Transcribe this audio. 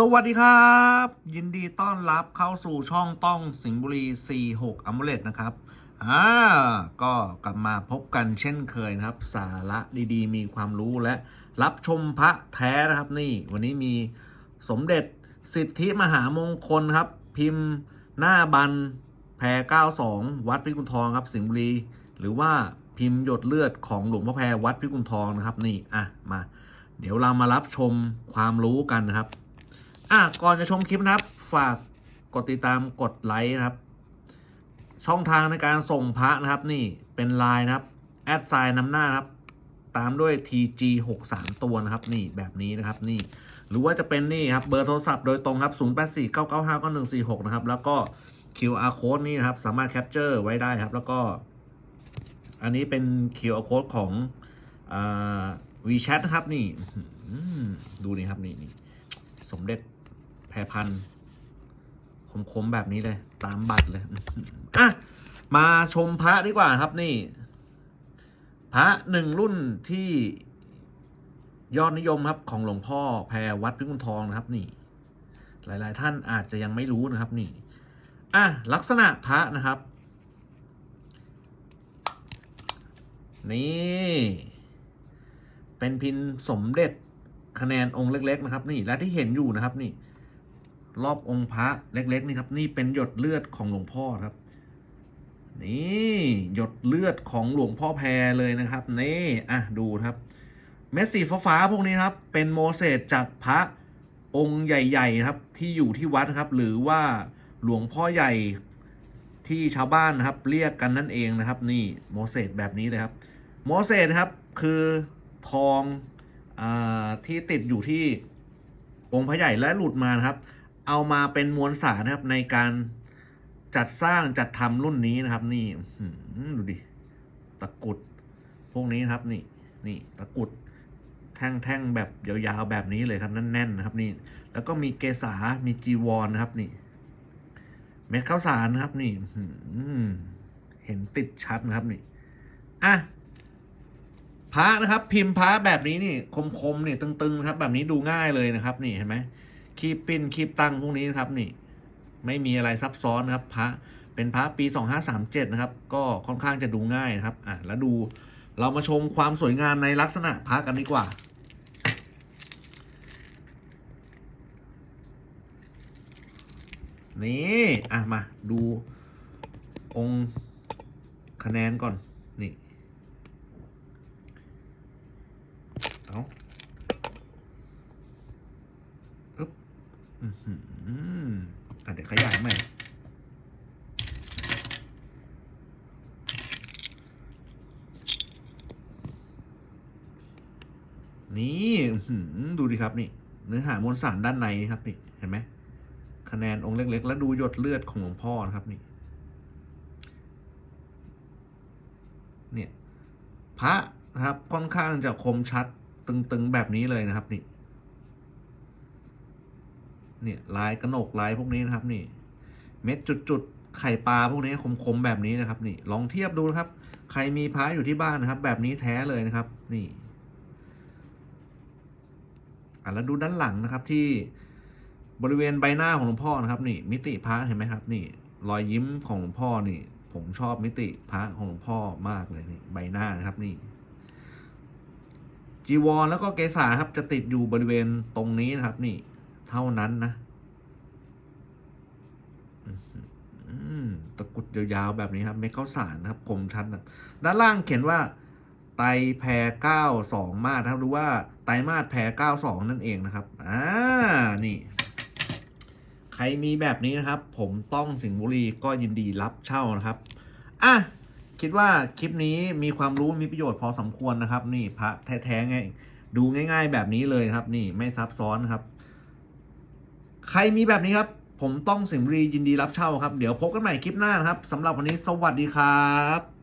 สวัสดีครับ ยินดีต้อนรับเข้าสู่ช่องต้องสิงห์บุรี 46อัมเลตนะครับอ่าก็กลับมาพบกันเช่นเคยนะครับ สาระดีๆ มีความรู้และรับชมพระแท้นะครับนี่ วันนี้มีสมเด็จสิทธิมหามงคลครับ พิมพ์หน้าบันแพร92 วัดพิกุลทองครับสิงห์บุรี หรือว่าพิมพ์หยดเลือดของหลวงพ่อแพรวัดพิกุลทองนะครับนี่อะมา เดี๋ยวเรามารับชมความรู้กันนะครับ อะก่อนจะชมคลิปนะครับ ฝากกดติดตามกดไลค์นะครับ ช่องทางในการส่งพระนะครับ นี่เป็นไลน์นะครับแอดไซน์นำหน้านะครับ ตามด้วย TG 6 3ตัวนะครับ นี่แบบนี้นะครับนี่ หรือว่าจะเป็นนี่ครับเบอร์โทรศัพท์โดยตรงครับ 0 8 4 9 9 5 9 1 4 6 นะครับ แล้วก็ QR code นี่นะครับ สามารถแคปเจอร์ไว้ได้ครับ แล้วก็ อันนี้เป็น QR code ของอ่า WeChat นะครับนี่ดูนี่ครับนี่นี่สมเด็จ รพันธุ์คมๆแบบนี้เลย ตามบัตรเลยอะมาชมพระดีกว่าครับนี่ พระหนึ่งรุ่นที่ยอดนิยมครับ ของหลวงพ่อแพรวัดพิกุลทองนะครับ นี่ หลาย ๆ ท่านอาจจะยังไม่รู้นะครับ นี่อะลักษณะพระนะครับ นี่ เป็นพินสมเด็จคะแนนองค์เล็ก ๆ นะครับ นี่และที่เห็นอยู่นะครับ นี่ รอบองค์พระเล็ก ๆ นี่ครับ นี่เป็นหยดเลือดของหลวงพ่อครับ นี่หยดเลือดของหลวงพ่อแพรเลยนะครับ นี่อะดูครับ เม็ดสีฟ้าๆพวกนี้ครับ เป็นโมเสสจากพระองค์ใหญ่ ๆ ครับ ที่อยู่ที่วัดครับ หรือว่าหลวงพ่อใหญ่ที่ชาวบ้านนะครับ เรียกกันนั่นเองนะครับ นี่โมเสสแบบนี้เลยครับ โมเสสครับคือทองอาที่ติดอยู่ที่องค์พระใหญ่และหลุดมานะครับ เอามาเป็นมวลสารนะครับ ในการจัดสร้างจัดทำรุ่นนี้นะครับ นี่ดูดิตะกุด พวกนี้ครับ นี่ นี่ตะกุด แท่งๆแบบยาวๆแบบนี้เลยครับแน่นๆนะครับ นี่ แล้วก็มีเกษามีจีวรนะครับ นี่ เม็ดข้าวสารนะครับ นี่เห็นติดชัดนะครับ นี่อะพระนะครับ พิมพ์พระแบบนี้นี่ คมๆนี่ตึงๆนะครับ แบบนี้ดูง่ายเลยนะครับ นี่เห็นไหม คีบปิ้นคีบตั้งพวกนี้นะครับนี่ ไม่มีอะไรซับซ้อนนะครับพระเป็นพระปีสองห้าสามเจ็ดนะครับ ก็ค่อนข้างจะดูง่ายนะครับอะแล้วดูเรามาชมความสวยงามในลักษณะพระกันดีกว่า นี่อะมาดูองค์คะแนนก่อน นี่ เอาอึ๊บอือหืออะเดี๋ยว ขยายใหม่ นี่ดูดิครับนี่ เนื้อหามวลสารด้านในครับนี่ เห็นไหมคะแนนองค์เล็ก ๆ แล้วดูหยดเลือดของหลวงพ่อนะครับนี่ เนี่ย พระนะครับค่อนข้างจะคมชัดตึงๆแบบนี้เลยนะครับนี่ เนี่ยลายกระหนกลายพวกนี้นะครับนี่ เม็ดจุดๆไข่ปลาพวกนี้คมๆแบบนี้นะครับ นี่ลองเทียบดูนะครับ ใครมีพระอยู่ที่บ้านนะครับ แบบนี้แท้เลยนะครับ นี่อะแล้วดูด้านหลังนะครับที่บริเวณใบหน้าของหลวงพ่อนะครับ นี่ มิติพระเห็นไหมครับ นี่ รอยยิ้มของหลวงพ่อนี่ ผมชอบมิติพระของหลวงพ่อมากเลยนี่ใบหน้านะครับนี่จีวรแล้วก็เกษาครับจะติดอยู่บริเวณตรงนี้นะครับ นี่ เท่านั้นนะอื้อหือตะกุดยาวๆแบบนี้ครับไม่เข้าสารนะครับคมชัดนะด้านล่างเขียนว่า ไตแพรเก้าสองมาตรครับหรือว่าไตมาสแพรเก้าสองนั่นเองนะครับอ่านี่ใครมีแบบนี้นะครับ ผมต้องสิงห์บุรีก็ยินดีรับเช่านะครับอะคิดว่าคลิปนี้มีความรู้มีประโยชน์พอสมควรนะครับ นี่พระแท้ๆไงดูง่าย ๆ แบบนี้เลยครับ นี่ไม่ซับซ้อนครับ ใครมีแบบนี้ครับ ผมต้องสิงห์รียินดีรับเช่าครับ เดี๋ยวพบกันใหม่คลิปหน้านะครับสำหรับวันนี้สวัสดีครับ